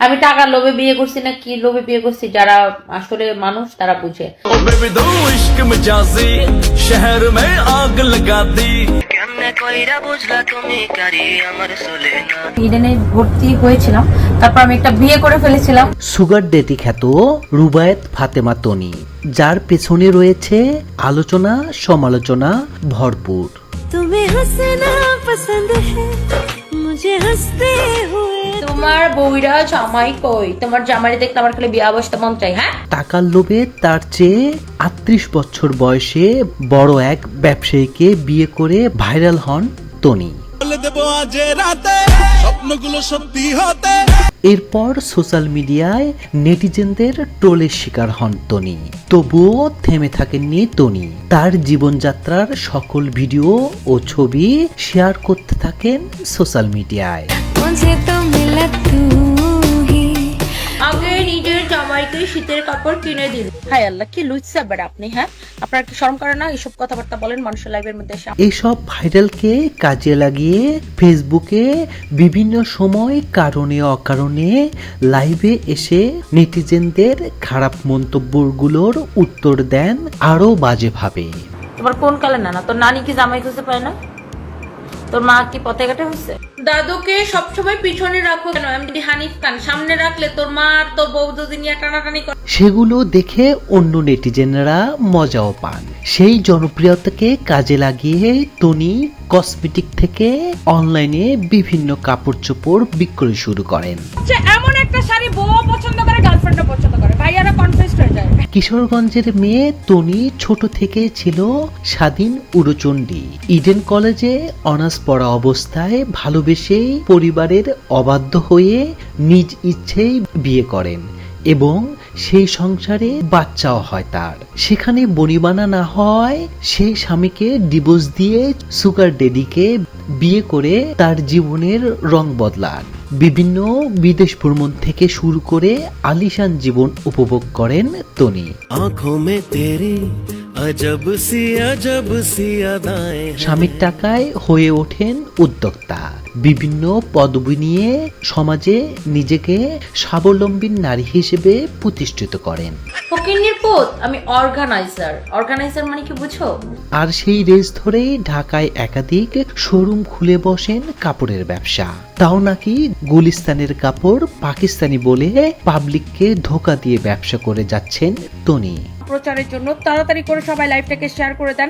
আমি টাকার লোভে বিয়ে করছি না কি লোভে বিয়ে করছি? যারা আসলে মানুষ তারা বুঝে। ইডেনে ভর্তি হয়েছিলাম তারপর আমি একটা বিয়ে করে ফেলেছিলাম। সুগার ডেটি খ্যাত রুবায়েত ফাতেমা তনি যার পেছনে রয়েছে আলোচনা সমালোচনা ভরপুর। তুমি হাসনা পছন্দ হ্যাঁ বউরা জামাই কই? তোমার জামাই আমার খালি বিয়া বসতে মন চাই হ্যাঁ? টাকার লোভে তার চেয়ে বছর বয়সে বড় এক ব্যবসায়ীকে বিয়ে করে ভাইরাল হন এরপর সোশ্যাল মিডিয়ায় নেটিজেনদের টোলের শিকার হন টনি তবুও থেমে থাকেননি টনি তার জীবনযাত্রার সকল ভিডিও ও ছবি শেয়ার করতে থাকেন সোশ্যাল মিডিয়ায়। আগে নিজের জামাইকে শীতের কাপড় কিনে দিন। হাই আল্লাহ কি লুচ্ছা বেড়া আপনি হ্যাঁ? আপনার কি শরম করে না? এইসব কথাবার্তা বলেন মানুষের লাইফের মধ্যে এসে। এইসব ভাইরালকে কাজে লাগিয়ে ফেসবুকে বিভিন্ন সময় কারণে অকারণে লাইভে এসে নেটিজেনদের খারাপ মন্তব্যগুলোর উত্তর দেন আরও বাজেভাবে। তোমার কোন কালে না না তোর নানি কি জামাই খুঁজতে পারে না? তোর মা কি পথে ঘাটে হচ্ছে দাদুকে সবসময় পিছনে রাখো কেন? এমনি হানিফ খান সামনে রাখলে তোর মা আর তোর বউ যদি নিয়ে টানাটানি করে। সেগুলো দেখে অন্য নেটিজেনরা মজাও পান। সেই জনপ্রিয়তাকে কাজে লাগিয়ে টনি কসমেটিক থেকে অনলাইনে বিভিন্ন কাপড় চোপড় বিক্রয় শুরু করেন। যে এমন একটা শাড়ি বউ পছন্দ করে গার্লফ্রেন্ডও পছন্দ করে ভাইয়ারা কনফিউজ হয়ে যায় কিশোরগঞ্জের মেয়ে তনি ছোট থেকে ছিল স্বাধীন উড়োচণ্ডী। ইডেন কলেজে অনার্স পড়া অবস্থায় ভালোবেসেই পরিবারের অবাধ্য হয়ে নিজ ইচ্ছেই বিয়ে করেন এবং সেই সংসারে বাচ্চাও হয় তার। সেখানে বনিবানা না হয় সেই স্বামীকে ডিভোর্স দিয়ে সুগার ডেডিকে বিয়ে করে তার জীবনের রং বদলান। বিভিন্ন বিদেশ ভ্রমণ থেকে শুরু করে আলিশান জীবন উপভোগ করেন তনি। আঁখো মে তেরি স্বামীর টাকায় হয়ে ওঠেন উদ্যোক্তা। বিভিন্ন পদবি নিয়ে সমাজে নিজেকে স্বাবলম্বী নারী হিসেবে প্রতিষ্ঠিত করেন। আমি অর্গানাইজার। অর্গানাইজার মানে কি বুঝো? আর সেই রেস ধরেই ঢাকায় একাধিক শোরুম খুলে বসেন কাপড়ের ব্যবসা। তাও নাকি গুলিস্তানের কাপড় পাকিস্তানি বলে পাবলিককে ধোকা দিয়ে ব্যবসা করে যাচ্ছেন টনি প্রচারের জন্য তাড়াতাড়ি করে সবাই লাইভটাকে শেয়ার করে দেন।